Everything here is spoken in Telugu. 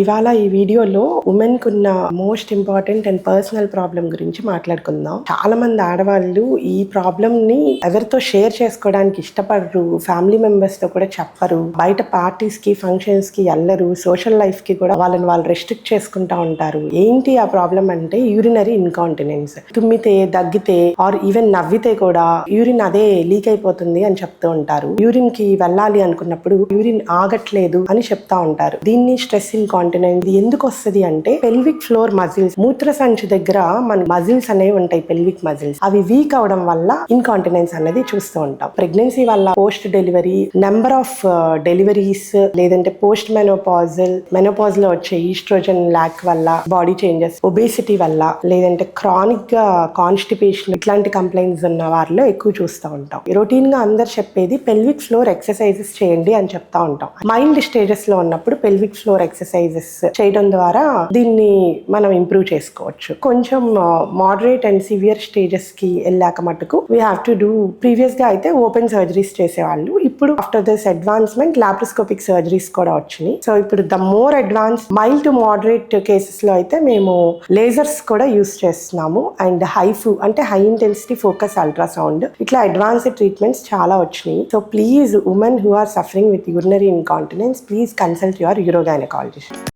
ఇవాళ ఈ వీడియోలో ఉమెన్ కున్న most important and personal problem గురించి మాట్లాడుకుందాం. చాలా మంది ఆడవాళ్ళు ఈ ప్రాబ్లం ని ఎవరితో షేర్ చేసుకోవడానికి ఇష్టపడరు ఫ్యామిలీ మెంబర్స్తో కూడా చెప్పరు. బయట పార్టీస్కి ఫంక్షన్స్కి వెళ్ళరు సోషల్ లైఫ్కి కూడా వాళ్ళని వాళ్ళు రెస్ట్రిక్ట్ చేసుకుంటా ఉంటారు. ఏంటి ఆ ప్రాబ్లం అంటే యూరినరీ ఇన్కాంటినెన్స్ తుమ్మితే దగ్గితే ఆర్ ఈవెన్ నవ్వితే కూడా యూరిన్ అదే లీక్ అయిపోతుంది అని చెప్తూ ఉంటారు. యూరిన్కి వెళ్ళాలి అనుకున్నప్పుడు యూరిన్ ఆగట్లేదు అని చెప్తా ఉంటారు. దీన్ని స్ట్రెస్ ఇన్కాంటినెన్స్ ఎందుకు వస్తుంది అంటే పెల్విక్ ఫ్లోర్ మజిల్స్ మూత్ర సంచి దగ్గర మన మజిల్స్ అనేవి ఉంటాయి పెల్విక్ మజిల్స్ అవి వీక్ అవడం వల్ల ఇన్కాంటినెన్స్ అనేది చూస్తూ ఉంటాం. ప్రెగ్నెన్సీ వల్ల post delivery number of deliveries లేదంటే పోస్ట్ మెనోపాజల్ మెనోపాజ్లో వచ్చే ఈస్ట్రోజన్ ల్యాక్ వల్ల బాడీ చేంజెస్ ఒబేసిటీ వల్ల లేదంటే క్రానిక్గా కాన్స్టిపేషన్ ఇట్లాంటి కంప్లైంట్స్ ఉన్న వారిలో ఎక్కువ చూస్తూ ఉంటాం. రొటీన్గా అందరు చెప్పేది పెల్విక్ ఫ్లోర్ ఎక్సర్సైజెస్ చేయండి అని చెప్తా ఉంటాం. మైల్డ్ స్టేజెస్లో ఉన్నప్పుడు పెల్విక్ ఫ్లోర్ ఎక్సర్సైజ్ ఎక్సర్సైజెస్ చేయడం ద్వారా దీన్ని మనం ఇంప్రూవ్ చేసుకోవచ్చు. కొంచెం మోడరేట్ అండ్ సివియర్ స్టేజెస్కి వెళ్ళాక మటుకు వీ హ్యావ్ టు డూ ప్రీవియస్గా అయితే ఓపెన్ సర్జరీస్ చేసేవాళ్ళు. ఇప్పుడు after this advancement laparoscopic surgeries కూడా వచ్చినాయి. సో ఇప్పుడు the more advance mild to moderate కేసెస్లో అయితే మేము లేజర్స్ కూడా యూస్ చేస్తున్నాము. అండ్ హై హైఫు అంటే హై ఇంటెన్సిటీ ఫోకస్ అల్ట్రాసౌండ్ ఇట్లా అడ్వాన్స్డ్ ట్రీట్మెంట్స్ చాలా వచ్చినాయి. So please women who are suffering with urinary incontinence please consult your urogynaecologist